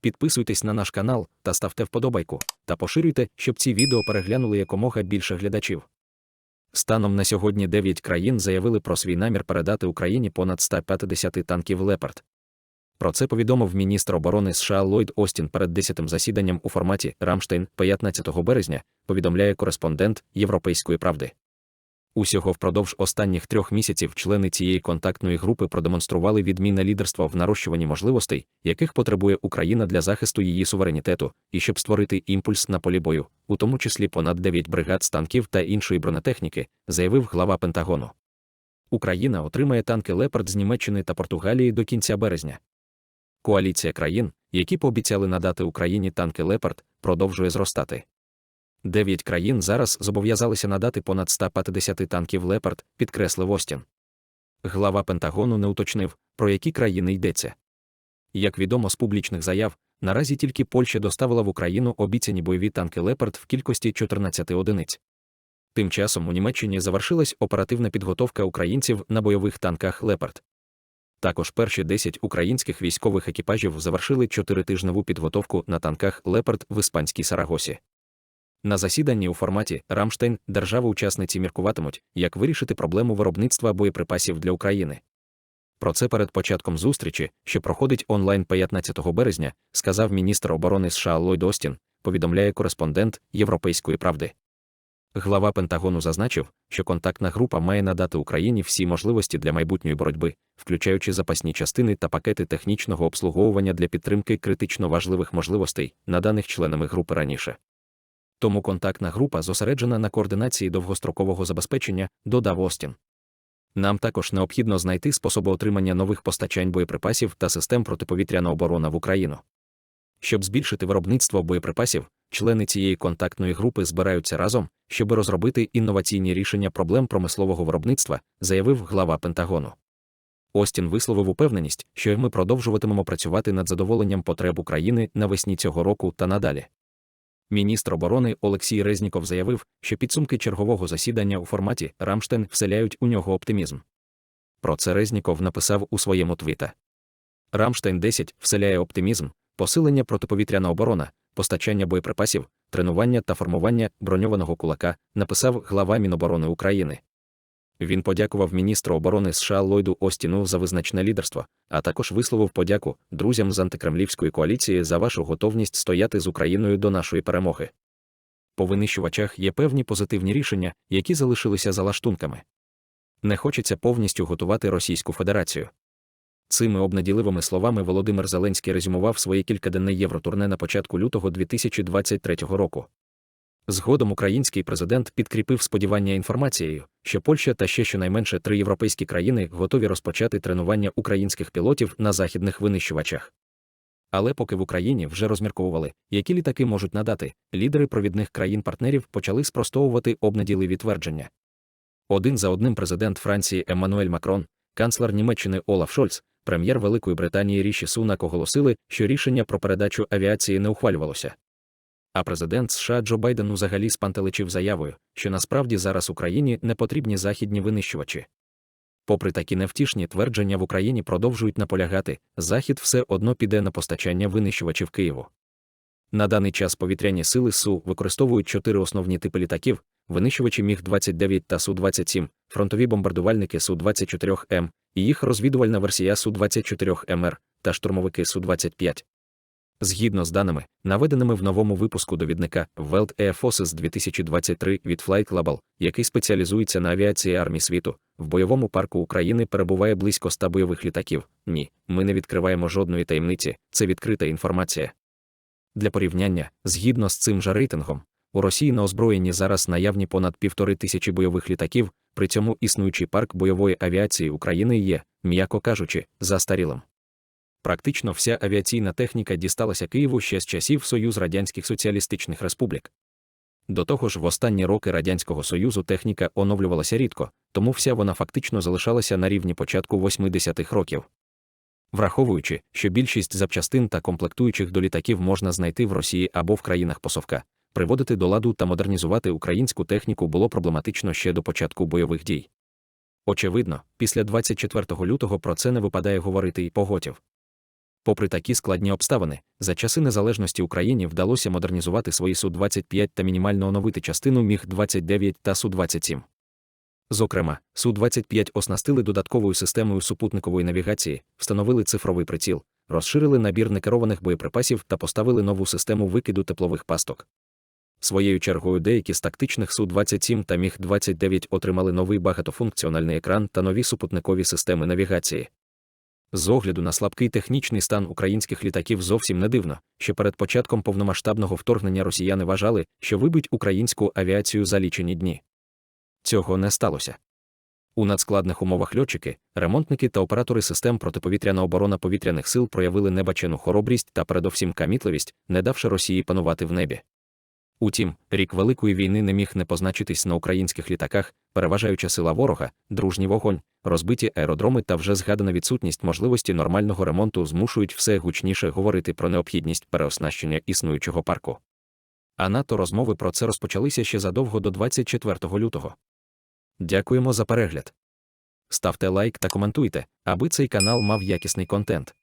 Підписуйтесь на наш канал та ставте вподобайку, та поширюйте, щоб ці відео переглянули якомога більше глядачів. Станом на сьогодні 9 країн заявили про свій намір передати Україні понад 150 танків Лепард. Про це повідомив міністр оборони США Ллойд Остін перед 10-тим засіданням у форматі Рамштейн 15 березня, повідомляє кореспондент Європейської правди. Усього впродовж останніх трьох місяців члени цієї контактної групи продемонстрували відмінне лідерство в нарощуванні можливостей, яких потребує Україна для захисту її суверенітету, і щоб створити імпульс на полі бою, у тому числі понад 9 бригад з танків та іншої бронетехніки, заявив глава Пентагону. Україна отримає танки Лепард з Німеччини та Португалії до кінця березня. Коаліція країн, які пообіцяли надати Україні танки Лепард, продовжує зростати. Дев'ять країн зараз зобов'язалися надати понад 150 танків Лепард, підкреслив Остін. Глава Пентагону не уточнив, про які країни йдеться. Як відомо з публічних заяв, наразі тільки Польща доставила в Україну обіцяні бойові танки Лепард в кількості 14 одиниць. Тим часом у Німеччині завершилась оперативна підготовка українців на бойових танках Лепард. Також перші 10 українських військових екіпажів завершили чотиритижневу підготовку на танках Лепард в іспанській Сарагосі. На засіданні у форматі Рамштейн держави-учасниці міркуватимуть, як вирішити проблему виробництва боєприпасів для України. Про це перед початком зустрічі, що проходить онлайн 15 березня, сказав міністр оборони США Ллойд Остін, повідомляє кореспондент Європейської правди. Глава Пентагону зазначив, що контактна група має надати Україні всі можливості для майбутньої боротьби, включаючи запасні частини та пакети технічного обслуговування для підтримки критично важливих можливостей, наданих членами групи раніше. Тому контактна група зосереджена на координації довгострокового забезпечення, додав Остін. Нам також необхідно знайти способи отримання нових постачань боєприпасів та систем протиповітряна оборона в Україну. Щоб збільшити виробництво боєприпасів, члени цієї контактної групи збираються разом, щоб розробити інноваційні рішення проблем промислового виробництва, заявив глава Пентагону. Остін висловив упевненість, що ми продовжуватимемо працювати над задоволенням потреб України навесні цього року та надалі. Міністр оборони Олексій Резніков заявив, що підсумки чергового засідання у форматі Рамштайн вселяють у нього оптимізм. Про це Резніков написав у своєму твіта. Рамштайн 10 вселяє оптимізм, посилення протиповітряна оборона, постачання боєприпасів, тренування та формування броньованого кулака, написав глава Міноборони України. Він подякував міністру оборони США Ллойду Остіну за визначне лідерство, а також висловив подяку друзям з антикремлівської коаліції за вашу готовність стояти з Україною до нашої перемоги. По винищувачах є певні позитивні рішення, які залишилися за лаштунками. Не хочеться повністю готувати Російську Федерацію. Цими обнаділивими словами Володимир Зеленський резюмував своє кількаденне євротурне на початку лютого 2023 року. Згодом український президент підкріпив сподівання інформацією, що Польща та ще щонайменше три європейські країни готові розпочати тренування українських пілотів на західних винищувачах. Але поки в Україні вже розмірковували, які літаки можуть надати, лідери провідних країн-партнерів почали спростовувати обнаділиві твердження. Один за одним президент Франції Еммануель Макрон, канцлер Німеччини Олаф Шольц, прем'єр Великої Британії Ріші Сунак оголосили, що рішення про передачу авіації не ухвалювалося. А президент США Джо Байден взагалі спантеличив заявою, що насправді зараз Україні не потрібні західні винищувачі. Попри такі невтішні твердження в Україні продовжують наполягати, Захід все одно піде на постачання винищувачів Києву. На даний час повітряні сили СУ використовують чотири основні типи літаків: винищувачі Міг-29 та Су-27, фронтові бомбардувальники Су-24М і їх розвідувальна версія Су-24МР та штурмовики Су-25. Згідно з даними, наведеними в новому випуску довідника World Air Forces 2023 від Flight Global, який спеціалізується на авіації армій світу, в бойовому парку України перебуває близько ста бойових літаків. Ні, ми не відкриваємо жодної таємниці, це відкрита інформація. Для порівняння, згідно з цим же рейтингом, у Росії на озброєнні зараз наявні понад півтори тисячі бойових літаків, при цьому існуючий парк бойової авіації України є, м'яко кажучи, застарілим. Практично вся авіаційна техніка дісталася Києву ще з часів Союз Радянських Соціалістичних Республік. До того ж, в останні роки Радянського Союзу техніка оновлювалася рідко, тому вся вона фактично залишалася на рівні початку 80-х років. Враховуючи, що більшість запчастин та комплектуючих до літаків можна знайти в Росії або в країнах посовка, приводити до ладу та модернізувати українську техніку було проблематично ще до початку бойових дій. Очевидно, після 24 лютого про це не випадає говорити і поготів. Попри такі складні обставини, за часи незалежності Україні вдалося модернізувати свої Су-25 та мінімально оновити частину Міг-29 та Су-27. Зокрема, Су-25 оснастили додатковою системою супутникової навігації, встановили цифровий приціл, розширили набір некерованих боєприпасів та поставили нову систему викиду теплових пасток. Своєю чергою деякі з тактичних Су-27 та Міг-29 отримали новий багатофункціональний екран та нові супутникові системи навігації. З огляду на слабкий технічний стан українських літаків зовсім не дивно, що перед початком повномасштабного вторгнення росіяни вважали, що вибить українську авіацію за лічені дні. Цього не сталося. У надскладних умовах льотчики, ремонтники та оператори систем протиповітряна оборона повітряних сил проявили небачену хоробрість та передовсім камітливість, не давши Росії панувати в небі. Утім, рік Великої війни не міг не позначитись на українських літаках, переважаюча сила ворога, дружній вогонь, розбиті аеродроми та вже згадана відсутність можливості нормального ремонту змушують все гучніше говорити про необхідність переоснащення існуючого парку. А НАТО розмови про це розпочалися ще задовго до 24 лютого. Дякуємо за перегляд. Ставте лайк та коментуйте, аби цей канал мав якісний контент.